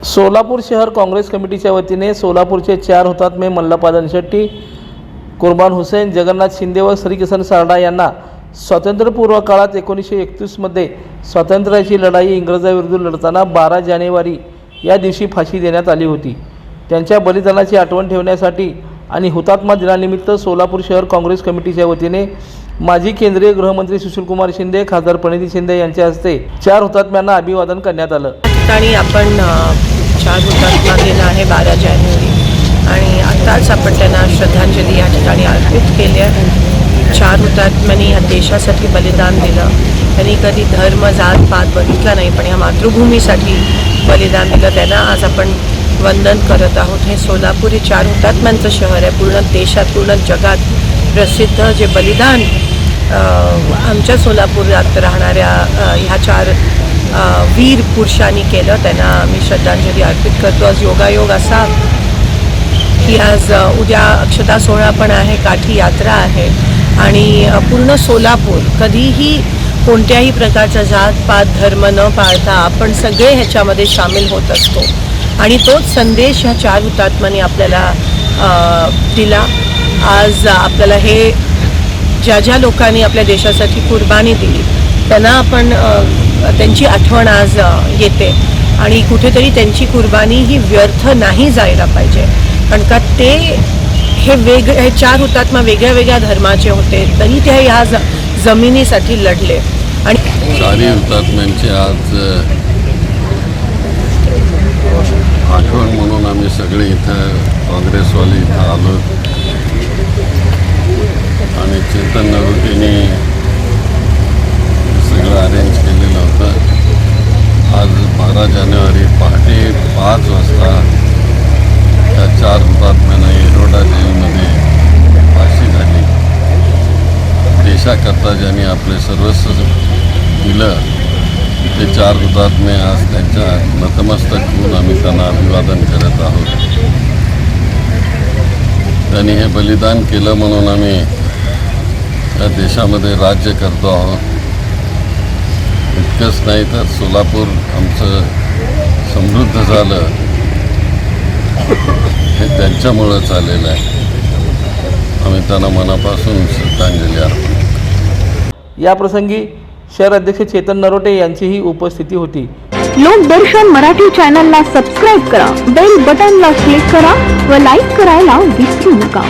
सोलापूर शहर काँग्रेस कमिटीच्या वतीने सोलापूरचे चार हुतात्मे मल्लप्पा शेट्टी कुर्बान हुसेन जगन्नाथ शिंदे व श्रीकिसन सारडा यांना स्वातंत्र्यपूर्व काळात एकोणीसशे एकतीसमध्ये स्वातंत्र्याची लढाई इंग्रजाविरुद्ध लढताना बारा जानेवारी या दिवशी फाशी देण्यात आली होती. त्यांच्या बलिदानाची आठवण ठेवण्यासाठी आणि हुतात्मा दिनानिमित्त सोलापूर शहर काँग्रेस कमिटीच्या वतीने माजी केंद्रीय गृहमंत्री सुशीलकुमार शिंदे खासदार प्रणिती शिंदे यांच्या हस्ते चार हुतात्म्यांना अभिवादन करण्यात आलं. ठिकाणी आपण चार हुतात्मा दिन आहे बारा जानेवारी. आणि आत्ताच आपण त्यांना श्रद्धांजली या ठिकाणी अर्पित केली आहे. चार हुतात्म्यांनी या देशासाठी बलिदान दिलं. त्यांनी कधी धर्म जात पात बघितला नाही पण या मातृभूमीसाठी बलिदान दिलं. त्यांना आज आपण वंदन करत आहोत. हे सोलापूर हे चार हुतात्म्यांचं शहर आहे. पूर्ण देशात पूर्ण जगात प्रसिद्ध जे बलिदान आमच्या सोलापुरात राहणाऱ्या ह्या चार वीर पुरुषांनी केलं. त्यांना आम्ही श्रद्धांजली अर्पित करतो. आज योगायोग असा की आज उद्या अक्षता सोहळा पण आहे काठी यात्रा आहे. आणि पूर्ण सोलापूर कधीही कोणत्याही प्रकारचा जात पात धर्म न पाळता आपण सगळे ह्याच्यामध्ये सामील होत असतो. आणि तोच संदेश ह्या चार हुतात्म्यांनी आपल्याला दिला. आज आपल्याला हे ज्या ज्या लोकांनी आपल्या देशासाठी कुर्बानी दिली त्यांना आपण त्यांची आठवण आज येते. आणि कुठेतरी त्यांची कुर्बानी ही व्यर्थ नाही जायला पाहिजे. कारण का ते हे वेग हे चार हुतात्मा वेगळ्या वेगळ्या धर्माचे होते. तरी ते ह्या जमिनीसाठी लढले. आणि सारी हुतात्म्यांची आज आठवण म्हणून आम्ही सगळे इथं काँग्रेसवाले इथं आलो. आणि चेतन नरोटेने सगळं अरेंज केलेलं होतं. आज बारा जानेवारी पहाटे पाच वाजता त्या चार हुतात्म्यांना एरोडा जेलमध्ये फाशी झाली देशाकरता ज्यांनी आपले सर्वस्व दिलं. ते चार हुतात्मे आज त्यांच्या नतमस्तक होऊन आम्ही त्यांना अभिवादन करत आहोत. त्यांनी हे बलिदान केलं म्हणून आम्ही या देशामध्ये राज्य करतो आहोत. इतकंच नाही तर सोलापूर आमचं समृद्ध झालं. हे त्यांच्यामुळं आलेलं आहे. आम्ही त्यांना मनापासून श्रद्धांजली अर्पण याप्रसंगी शहर अध्यक्ष चेतन नरोटे यांचीही उपस्थिती होती. लोकदर्शन मराठी चॅनलला सबस्क्राईब करा बेल बटनला क्लिक करा व लाईक करायला विसरू नका.